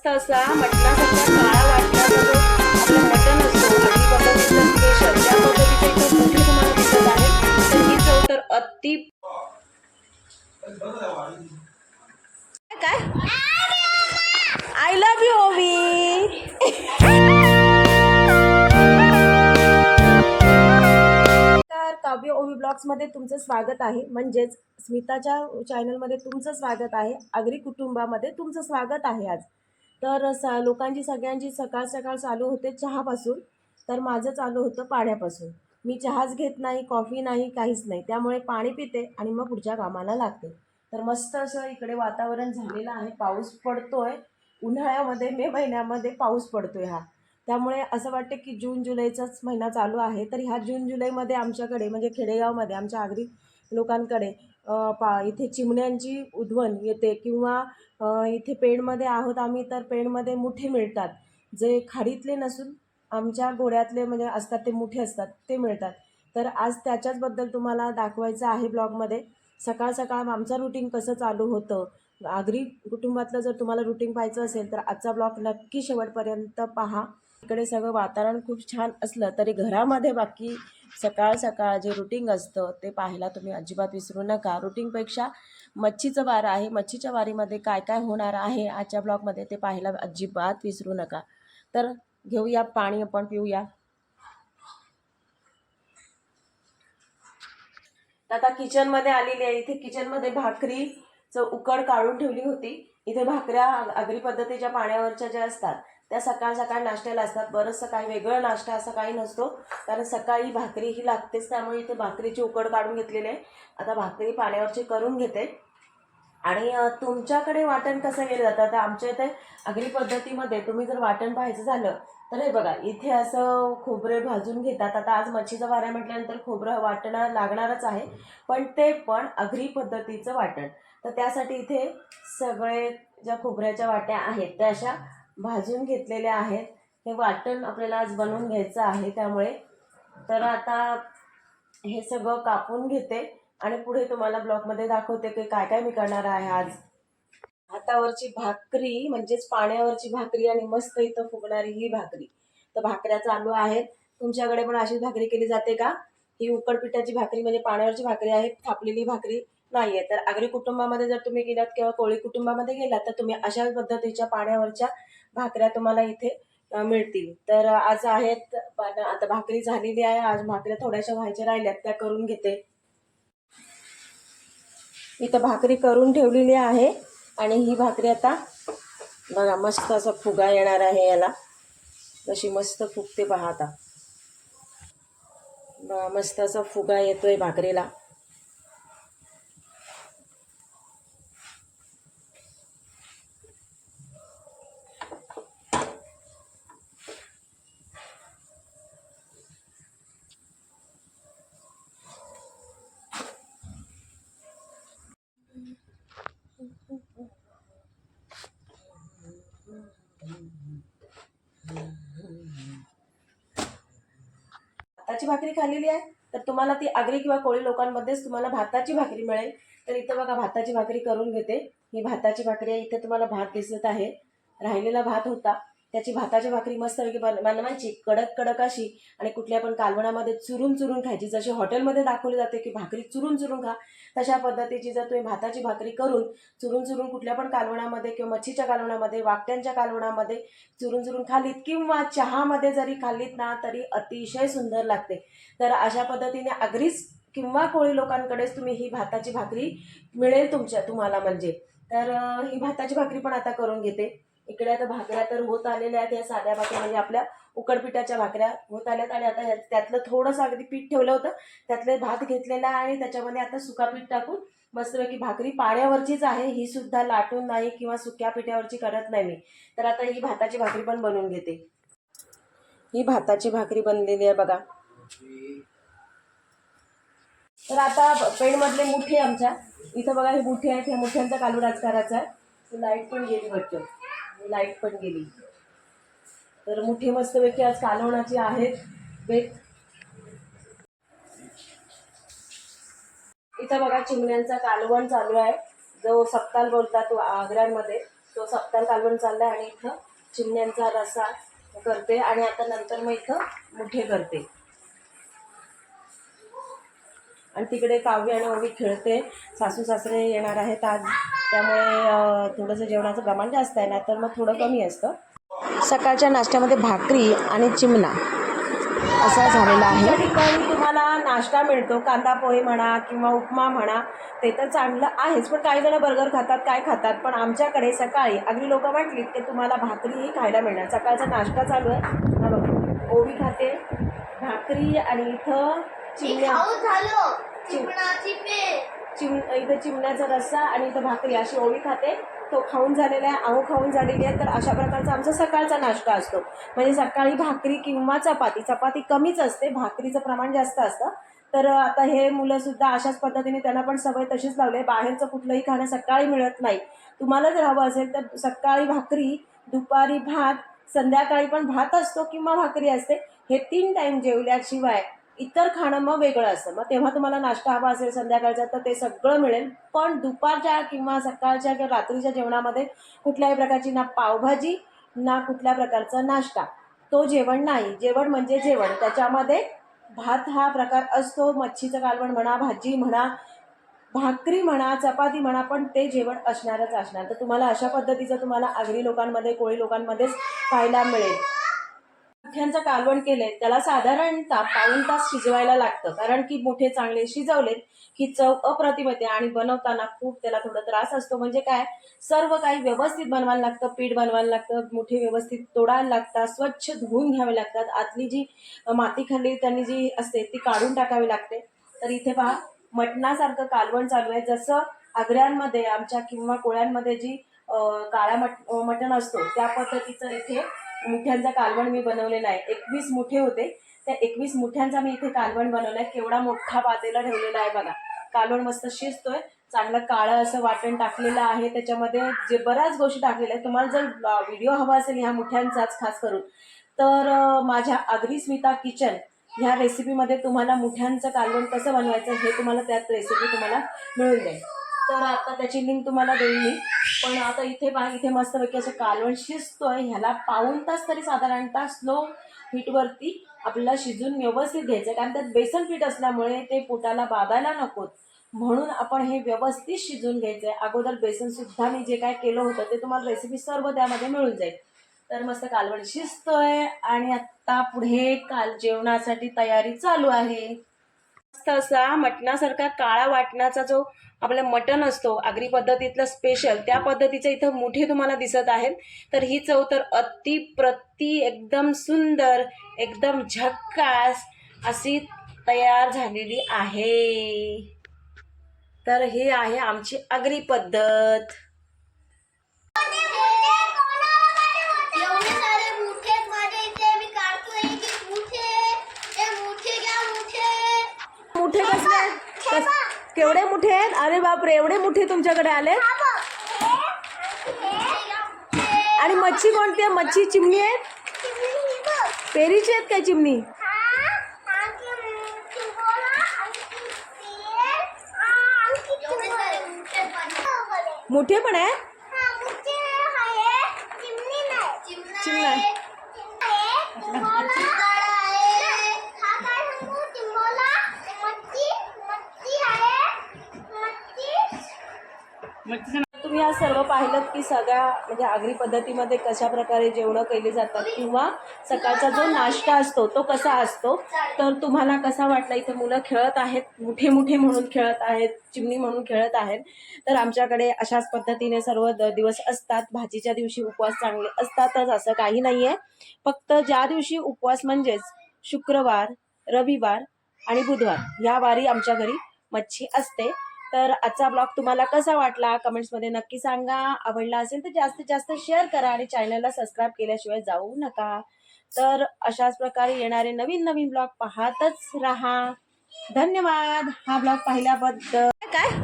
मस्त असा मटणासारखा काळा जो आपला मटण असतो. पद्धतीचं स्पेशल त्या पद्धतीचं इथं तुम्हाला दिसत आहे. तर ही चव तर अति काय? आय लव्ह यू ओवी. तर काव्य ओवी ब्लॉग्समध्ये तुमचं स्वागत आहे. म्हणजेच स्मिताच्या चॅनलमध्ये तुमचं स्वागत आहे. आगरी कुटुंबामध्ये तुमचं स्वागत आहे आज. तर स लोकांची सगळ्यांची सकाळ सकाळ चालू होते चहापासून. तर माझं चालू होतं पाण्यापासून. मी चहाच घेत नाही कॉफी नाही काहीच नाही. त्यामुळे पाणी पिते आणि मग पुढच्या कामाला लागते. तर मस्त असं इकडे वातावरण झालेलं आहे. पाऊस पडतोय. उन्हाळ्यामध्ये मे महिन्यामध्ये पाऊस पडतोय हा. त्यामुळे असं वाटते की जून जुलैचाच महिना चालू आहे. तर ह्या जून जुलैमध्ये आमच्याकडे म्हणजे खेडेगावमध्ये आमच्या आगरी लोकांकडे पा इथे चिमण्यांची उधवन येते किंवा इथे पेणमध्ये आहोत आम्ही तर पेणमध्ये मुठे मिळतात. जे खाडीतले नसून आमच्या गोड्यातले म्हणजे असतात ते मुठे असतात ते मिळतात. तर आज त्याच्याचबद्दल तुम्हाला दाखवायचं आहे ब्लॉगमध्ये. सकाळ सकाळ आमचं रुटीन कसं चालू होतं? आगरी कुटुंबातलं जर तुम्हाला रुटीन पाहायचं असेल तर आजचा ब्लॉग नक्की शेवटपर्यंत पहा. इकडे सगळं वातावरण खूप छान असलं तरी घरामध्ये बाकी सकाळ सकाळ जे रुटीन असतं ते पाहायला तुम्ही अजिबात विसरू नका. रुटीनपेक्षा मच्छीचं वार आहे. मच्छीच्या वारीमध्ये काय काय होणार आहे आजच्या ब्लॉगमध्ये ते पाहायला अजिबात विसरू नका. तर घेऊया पाणी आपण पिऊया. आता किचनमध्ये आलेली आहे. इथे किचनमध्ये भाकरीचं उकड काढून ठेवली होती. इथे भाकऱ्या आगरी पद्धतीच्या पाण्यावरच्या ज्या असतात त्या सकाळ सकाळ नाश्त्याला असतात. बरंचसं काही वेगळं नाश्ता असं काही नसतो. कारण सकाळी भाकरी ही लागतेच त्यामुळे इथे भाकरीची उकड काढून घेतलेली आहे. आता भाकरी पाण्यावरची करून घेते. आणि तुमच्याकडे वाटण कसं केलं जातं? आता आमच्या इथे आगरी पद्धतीमध्ये तुम्ही जर वाटण पाहायचं झालं तर हे बघा इथे असं खोबरे भाजून घेतात. आता आज मच्छीचा वारा म्हटल्यानंतर खोबरं वाटणं लागणारच आहे. पण ते पण आगरी पद्धतीचं वाटण. तर त्यासाठी इथे सगळे ज्या खोबऱ्याच्या वाट्या आहेत त्या अशा भाजून घेतलेले आहेत. हे वाटण आपल्याला आज बनवून घ्यायचं आहे त्यामुळे. तर आता हे सगळं कापून घेते आणि पुढे तुम्हाला ब्लॉगमध्ये दाखवते की काय काय मी करणार आहे आज. हातावरची भाकरी म्हणजेच पाण्यावरची भाकरी आणि मस्त इथं फुगणारी ही भाकरी. तर भाकऱ्या चालू आहेत. तुमच्याकडे पण अशीच भाकरी केली जाते का? ही उकडपिठाची भाकरी म्हणजे पाण्यावरची भाकरी आहे थापलेली भाकरी. नाही आहे तर आगरी कुटुंबामध्ये जर तुम्ही गेलात किंवा कोळी कुटुंबामध्ये गेलात तर तुम्ही अशा पद्धतीच्या पाण्यावरच्या भाकऱ्या तुम्हाला इथे मिळतील. तर आज आहेत पण आता भाकरी झालेली आहे. आज भाकऱ्या थोड्याशा व्हायच्या राहिल्यात त्या करून घेते. इथं भाकरी करून ठेवलेली आहे आणि ही भाकरी आता बघा मस्त असा फुगा येणार आहे याला. तशी मस्त फुगते पहा आता. बघा, मस्त असा फुगा येतोय भाकरीला भाताची भाकरी खाल्लेली आहे तर तुम्हाला ती आगरी किंवा कोळी लोकांमध्येच तुम्हाला भाताची भाकरी मिळेल. तर इथं बघा भाताची भाकरी करून घेते. ही भाताची भाकरी आहे इथे तुम्हाला भात दिसत आहे. राहिलेला भात होता. त्याची भाताची भाकरी मस्तपैकी बन बनवायची कडक कडक अशी आणि कुठल्या पण कालवणामध्ये चुरून चुरून खायची. जशी हॉटेलमध्ये दाखवली जाते की भाकरी चुरून चुरून खा तशा पद्धतीची जर तुम्ही भाताची भाकरी करून चुरून चुरून कुठल्या पण कालवणामध्ये किंवा मच्छीच्या कालवणामध्ये वाकट्यांच्या कालवणामध्ये चुरून चुरून खाल्लीत किंवा चहामध्ये जरी खाल्लीत ना तरी अतिशय सुंदर लागते. तर अशा पद्धतीने अगरीच किंवा कोळी लोकांकडेच तुम्ही ही भाताची भाकरी मिळेल तुमच्या तुम्हाला म्हणजे. तर ही भाताची भाकरी पण आता करून घेते. इकडे आता भाकऱ्या तर होत आलेल्या आहेत या साध्या भाकऱ्या म्हणजे आपल्या उकडपिठाच्या भाकऱ्या होत आल्यात आणि आता त्यातलं थोडंसं अगदी पीठ ठेवलं होतं. त्यातले भात घेतलेला आहे आणि त्याच्यामध्ये आता सुका पीठ टाकून मस्तपैकी भाकरी पाण्यावरचीच आहे. ही सुद्धा लाटून नाही किंवा सुक्या पिठावरची करत नाही मी. तर आता ही भाताची भाकरी पण बनवून घेते. ही भाताची भाकरी बनलेली आहे बघा. तर आता पेणमधले मुठे आमच्या. इथं बघा हे मुठे आहेत. ह्या मुठ्यांचा कालू राजकाराचा आहे. लाइट पण गेली वाटतं लाइट पण गेली. तर मोठी मस्तपैकी आज कालवणाची आहेत. बेत इथं बघा चिमण्यांचा कालवण चालू आहे. जो सप्ताल बोलतात तो आग्र्यांमध्ये तो सप्ताल कालवण चाललाय आणि इथं चिमण्यांचा रसा करते आणि आता नंतर मग इथं मुठे करते. आणि तिकडे काव्य आणि ओवी खेळते. सासू सासरे येणार आहेत आज. त्यामुळे थोडंसं जेवणाचं प्रमाण जास्त आहे ना तर मग थोडं कमी असतं. सकाळच्या नाश्त्यामध्ये भाकरी आणि चिमणा. असा झालेला आहे. ठिकाणी तुम्हाला नाश्ता मिळतो कांदा पोहे म्हणा किंवा उपमा म्हणा ते तर चांगलं आहेच. पण काही जण बर्गर खातात काय खातात. पण आमच्याकडे सकाळी अगदी लोक म्हटलीत की तुम्हाला भाकरीही खायला मिळणार. सकाळचा नाश्ता चालू आहे. हा बघा. ओवी खाते भाकरी आणि इथं चिमण्या. झालो. चिमणाची पे चिम इथं चिमण्याचा रस्सा आणि इथं भाकरी अशी ओवी खाते. तो खाऊन झालेला आहे आहो खाऊन झालेली आहे. तर अशा प्रकारचा आमचा सकाळचा नाश्ता असतो. म्हणजे सकाळी भाकरी किंवा चपाती. चपाती कमीच असते भाकरीचं प्रमाण जास्त असतं. तर आता हे मुलंसुद्धा अशाच पद्धतीने त्यांना पण सवय तशीच लावली आहे. बाहेरचं कुठलंही खाणं सकाळी मिळत नाही. तुम्हाला जर हवं असेल तर सकाळी भाकरी दुपारी भात संध्याकाळी पण भात असतो किंवा भाकरी असते. हे तीन टाईम जेवल्याशिवाय इतर खाणं मग वेगळं असतं. मग तेव्हा तुम्हाला नाश्ता हवा असेल संध्याकाळचा तर ते सगळं मिळेल. पण दुपारच्या किंवा सकाळच्या किंवा रात्रीच्या जेवणामध्ये कुठल्याही प्रकारची ना पावभाजी ना कुठल्या प्रकारचा नाश्ता. तो जेवण नाही. जेवण म्हणजे जेवण. त्याच्यामध्ये भात हा प्रकार असतो. मच्छीचं कालवण म्हणा भाजी म्हणा भाकरी म्हणा चपाती म्हणा पण ते जेवण असणारच असणार. तर तुम्हाला अशा पद्धतीचं तुम्हाला आगरी लोकांमध्ये कोळी लोकांमध्येच पाहायला मिळेल. मुठ्यांचं कालवण केलंय त्याला साधारणतः पाऊन तास शिजवायला लागतं. कारण की मोठे चांगले शिजवलेत की चव अप्रतिम येते आणि बनवताना खूप त्याला थोडा त्रास असतो. म्हणजे काय? सर्व काही व्यवस्थित बनवायला लागतं पीठ बनवायला लागतं मोठे व्यवस्थित तोडायला लागतात स्वच्छ धुवून घ्यावे लागतात. आतली जी माती खाल्ली त्यांनी जी असते ती काढून टाकावी लागते. तर इथे पहा मटणासारखं कालवण चालू आहे. जसं आग्र्यांमध्ये आमच्या किंवा कोळ्यांमध्ये जी काळ्या मट मटण असतो त्या पद्धतीचं इथे मुठ्यांचा कालवण मी बनवलेला आहे. एकवीस मुठे होते. त्या एकवीस मुठ्यांचा मी इथे कालवण बनवलाय. केवढा मोठा पातेला ठेवलेला आहे बघा. कालवण मस्त शिजतोय. चांगलं काळं असं वाटण टाकलेलं आहे. त्याच्यामध्ये जे बऱ्याच गोष्टी टाकलेल्या आहेत. तुम्हाला जर व्हिडिओ हवा असेल ह्या मुठ्यांचाच खास करून तर माझ्या आगरी स्मिता किचन ह्या रेसिपीमध्ये तुम्हाला मुठ्यांचं कालवण कसं बनवायचं हे तुम्हाला त्यात रेसिपी तुम्हाला मिळून जाईल. तर आता त्याची लिंक तुम्हाला देईन मी. पण आता इथे पहा इथे मस्तपैकी असं कालवण शिजतोय. ह्याला पाऊण तास तरी साधारणतः स्लो हीटवरती आपल्याला शिजून व्यवस्थित घ्यायचं आहे कारण त्यात बेसन पीठ असल्यामुळे ते पोटाला बाधायला नकोत. म्हणून आपण हे व्यवस्थित शिजून घ्यायचं आहे अगोदर बेसनसुद्धा मी जे काय केलं होतं ते तुम्हाला रेसिपी सर्व त्यामध्ये मिळून जाईल. तर मस्त कालवण शिजतोय. आणि आत्ता पुढे काल जेवणासाठी तयारी चालू आहे. मस्त असा मटणासारखा काळा वाटणाचा जो आपला मटण असतो आगरी पद्धतीतला स्पेशल त्या पद्धतीचं इथं मोठे तुम्हाला दिसत आहेत. तर ही चव तर अति प्रति एकदम सुंदर एकदम झक्कास अशी तयार झालेली आहे. तर ही आहे आमची आगरी पद्धत एवढे सारे मुठे आहेत माझ्या इथे मी काढतोय एक एक मुठे हे मुठे घ्या मुठे मोठे कसले आहेत? कस- केवढे मोठे आहेत? अरे बापरे एवढे मोठे तुमच्याकडे आले आणि मच्छी कोणती आहे? मच्छी चिमणी आहेत? पेरीची आहेत काय चिमणी? मुठे पण आहे आहे चिमणा तुम्ही आज सर्व पाहिलं की सगळ्या म्हणजे आगरी पद्धतीमध्ये कशा प्रकारे जेवणं केली जातात किंवा सकाळचा जो नाश्ता असतो तो कसा असतो? तर तुम्हाला कसा वाटला? इथे मुलं खेळत आहेत मोठे मोठे म्हणून खेळत आहेत चिमणी म्हणून खेळत आहेत. तर आमच्याकडे अशाच पद्धतीने सर्व दिवस असतात. भाजीच्या दिवशी उपवास चांगले असतातच असं काही नाही आहे फक्त ज्या दिवशी उपवास म्हणजेच शुक्रवार रविवार आणि बुधवार या वारी आमच्या घरी मच्छी असते. तर आजचा ब्लॉग तुम्हाला कसा वाटला? कमेंट्समध्ये नक्की सांगा. आवडला असेल तर जास्तीत जास्त शेअर करा आणि चॅनलला सबस्क्राईब केल्याशिवाय जाऊ नका. तर अशाच प्रकारे येणारे नवीन नवीन ब्लॉग पाहतच राहा. धन्यवाद. हा ब्लॉग पाहिल्याबद्दल. काय?